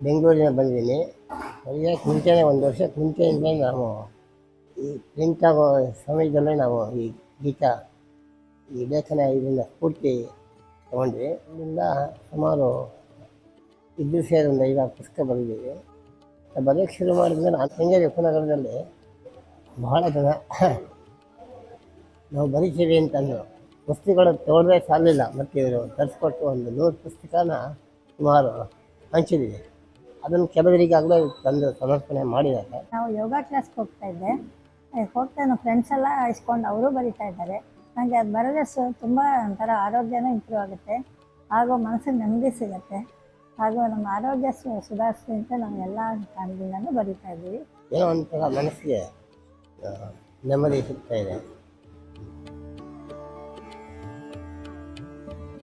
ಬೆಂಗಳೂರಿನ ಬಂದಿದ್ದೀನಿ. ಅಲ್ಲಿಗೆ ಕುಂಚೆ ಒಂದು ವರ್ಷ ಕುಂಚೆಯಿಂದ ನಾವು ಈ ಪ್ರಿಂಟ್ ಆಗೋ ಸಮಯದಲ್ಲೇ ನಾವು ಈ ಗೀತಾ, ಈ ಲೇಖನ ಇದನ್ನು ಸ್ಫೂರ್ತಿ ತಗೊಂಡ್ವಿ. ಇದರಿಂದ ಸುಮಾರು ಇದ್ದು ಸೇರಿ ಒಂದು ಐದಾರು ಪುಸ್ತಕ ಬರೆದಿದ್ದೀವಿ. ಬರೆಯೋಕ್ಕೆ ಶುರು ಮಾಡಿದ್ಮೇಲೆ ನಾನು ಶೃಂಗೇರಿ ಉಪನಗರದಲ್ಲಿ ಬಹಳ ಜನ ನಾವು ಬರೀತೀವಿ ಅಂತಂದು ಪುಸ್ತಕಗಳು ತೊಗೊಂಡ್ರೆ ಸಾಲಿಲ್ಲ ಮತ್ತು ಇವರು ತರಿಸ್ಕೊಟ್ಟು ಒಂದು ನೂರು ಪುಸ್ತಕನ ಸುಮಾರು ಹಂಚಿದ್ದೀವಿ ಅದನ್ನು ಕೆಲವರಿಗಾಗಲೇ ತಂದು ಸಮರ್ಪಣೆ ಮಾಡಿದ್ದಾರೆ. ನಾವು ಯೋಗ ಕ್ಲಾಸ್ಗೆ ಹೋಗ್ತಾ ಇದ್ದೆ. ಹೋಗ್ತಾ ನಮ್ಮ ಫ್ರೆಂಡ್ಸ್ ಎಲ್ಲ ಇಸ್ಕೊಂಡು ಅವರು ಬರಿತಾ ಇದ್ದಾರೆ. ನನಗೆ ಅದು ಬರೋದ್ರೆ ಸು ತುಂಬ ಒಂಥರ ಆರೋಗ್ಯನೂ ಇಂಪ್ರೂವ್ ಆಗುತ್ತೆ. ಹಾಗೂ ಮನಸ್ಸಿಗೆ ನೆಮ್ಮದಿ ಸಿಗುತ್ತೆ. ಹಾಗೂ ನಮ್ಮ ಆರೋಗ್ಯ ಸುಧಾರಿಸಿ ಅಂತ ನಾವು ಎಲ್ಲ ಕಾರಣದಿಂದನೂ ಬರಿತಾ ಇದ್ದೀವಿ. ಏನೋ ಒಂಥರ ಮನಸ್ಸಿಗೆ ನೆಮ್ಮದಿ ಸಿಗ್ತಾ ಇದೆ.